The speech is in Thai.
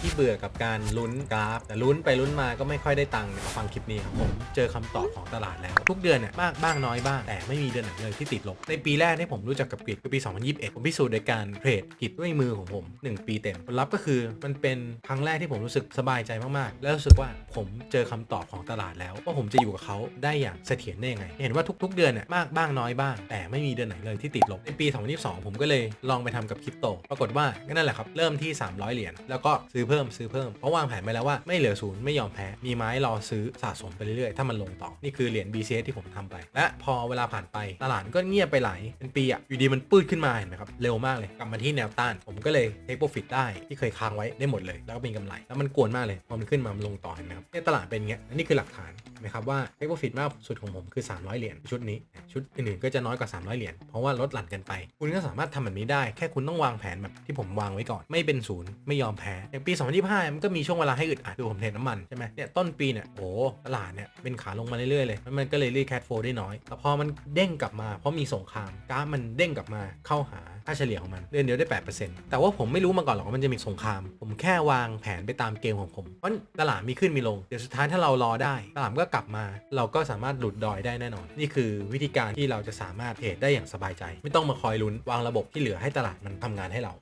ที่เบื่อกับการลุ้นกราฟ แต่ลุ้นไปลุ้นมาก็ไม่ค่อยได้ตังค์เนี่ยฟังคลิปนี้ครับผมเจอคำตอบของตลาดแล้ว ทุกเดือนเนี่ยมากบ้างน้อยบ้างแต่ไม่มีเดือนไหนเลยที่ติดลบ ในปีแรกที่ผมรู้จักกับกริดคือปี 2021 ผมพิสูจน์โดยการเทรดกริดด้วยมือของผม 1 ปีเต็มผลลัพธ์ก็คือมันเป็นครั้งแรกที่ผมรู้สึกสบายใจมากๆ แล้วรู้สึกว่าผมเจอคำตอบของตลาดแล้วว่าผมจะอยู่กับเขาได้อย่างเสถียรได้ยังไง เห็นว่าทุก ๆ เดือนเนี่ยมากบ้างน้อยบ้าง แต่ไม่มีเดือนไหนเลยที่ติดลบในปี 2022 ผมก็เลยลองไปทำกับคริปโต ปรากฏว่าก็นั่นแหละครับเริ่มที่ 300 เหรียญแล้วก็ซื้อเพิ่มซื้อเพิ่มเพราะวางแผนไปแล้วว่าไม่เหลือศูนย์ไม่ยอมแพ้มีไม้รอซื้อสะสมไปเรื่อยๆ ถ้ามันลงต่อนี่คือเหรียญ BCS ที่ผมทำไป และพอเวลาผ่านไปตลาดก็เงียบไปหลายเป็นปีอะอยู่ดีมันปื้ดขึ้นมาเห็นไหมครับเร็วมากเลยกลับมาที่แนวต้าน ผมก็เลยเทคโปรฟิตได้ที่เคยค้างไว้ได้หมดเลย แล้วก็เป็นกำไรแล้วมันกวนมากเลยพอมันขึ้นมามันลงต่อเห็นไหมครับเนี่ยตลาดเป็นเงี้ยนี่คือหลักฐานนไหมครับว่าเทคโปรฟิตมากสุดของผมคือ 300 เหรียญชุดนี้ชุดอื่นๆก็จะน้อยกว่า 300 เหรียญเพราะว่าลดหลั่นกันไป คุณก็สามารถทำแบบนี้ได้แค่คุณต้องวางแผนแบบที่ผมวางไว้ก่อน ไม่เป็นศูนย์ไม่ยอมแพ้อย่างปี2025มันก็มีช่วงเวลาให้อึดอัดดูผมเทรดน้ำมันใช่ไหมเนี่ยต้นปีเนี่ยโอ้ตลาดเนี่ยเป็นขาลงมาเรื่อยๆเลยมันก็เลยรีแคทโฟได้น้อยแต่พอมันเด้งกลับมาเพราะมีสงครามกราฟมันเด้งกลับมาเข้าหา ค่าเฉลี่ยของมันเดือนเดียวได้ 8%แต่ว่าผมไม่รู้มาก่อนหรอกว่ามันจะมีสงคราม ผมแค่วางแผนไปตามเกมของผมเพราะตลาดมีขึ้นมีลง เดี๋ยวสุดท้ายถ้าเรารอได้ตลาดก็กลับมา เราก็สามารถหลุดดอยได้แน่นอน นี่คือวิธีการที่เราจะสามารถเทรดได้อย่างสบายใจ ไม่ต้องมาคอยลุ้นวางระบบที่เหลือให้ตลาดมันทำงานให้เรา